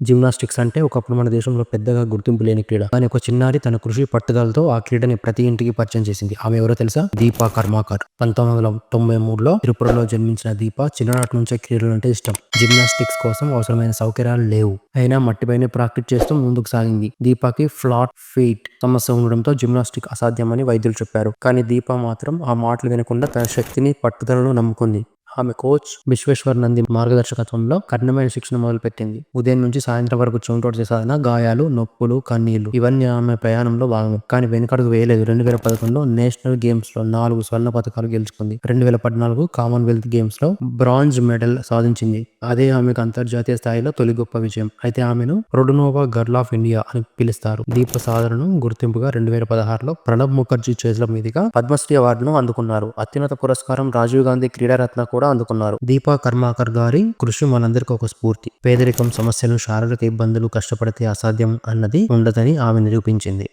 Gymnastics అంటే ఒకప్పుడు మన దేశంలో పెద్దగా గుర్తింపు లేని క్రీడ. కానీ ఒక చిన్నారి తన కృషి పట్టుదలతో ఆ క్రీడని ప్రతి ఇంటికి పరిచయం చేసింది. ఆమె ఎవరో తెలుసా? దీపా కర్మాకర్. పంతొమ్మిది వందల తొంభై మూడులో తిరుపతిలో జన్మించిన దీప చిన్ననాటి నుంచే క్రీడలు అంటే ఇష్టం. జిమ్నాస్టిక్స్ కోసం అవసరమైన సౌకర్యాలు లేవు. అయినా మట్టిపైనే ప్రాక్టీస్ చేస్తూ ముందుకు సాగింది. దీపాకి ఫ్లాట్ ఫీట్ సమస్య ఉండడంతో జిమ్నాస్టిక్ అసాధ్యమని వైద్యులు చెప్పారు. కానీ దీప మాత్రం ఆ మాటలు వినకుండా తన శక్తిని పట్టుదలను నమ్ముకుంది. ఆమె కోచ్ విశ్వేశ్వర్ నంది మార్గదర్శకత్వంలో కఠినమైన శిక్షణ మొదలుపెట్టింది. ఉదయం నుంచి సాయంత్రం వరకు చోటు సాధన గాయాలు నొప్పులు కన్నీళ్ళు ఇవన్నీ ఆమె ప్రయాణంలో భాగం కానీ వెనుకడుగు వేయలేదు. రెండు వేల పదకొండులో నేషనల్ గేమ్స్లో నాలుగు స్వర్ణ పథకాలు గెలుచుకుంది. రెండు వేల పద్నాలుగు కామన్వెల్త్ గేమ్స్లో బ్రాంజ్ మెడల్ సాధించింది. అదే ఆమెకు అంతర్జాతీయ స్థాయిలో తొలి గొప్ప విజయం. అయితే ఆమెను రొడనోవా గర్ల్ ఆఫ్ ఇండియా అని పిలుస్తారు. దీప సాధనను గుర్తింపుగా రెండు వేల పదహారులో ప్రణబ్ ముఖర్జీ చేతుల మీదుగా పద్మశ్రీ అవార్డును అందుకున్నారు. అత్యున్నత పురస్కారం రాజీవ్ గాంధీ క్రీడారత్న కూడా అందుకున్నారు. దీపా కర్మాకర్ గారి కృషి మనందరికీ ఒక స్ఫూర్తి. పేదరికం సమస్యలు శారీరక ఇబ్బందులు కష్టపడితే అసాధ్యం అన్నది ఉండదని ఆమె నిరూపించింది.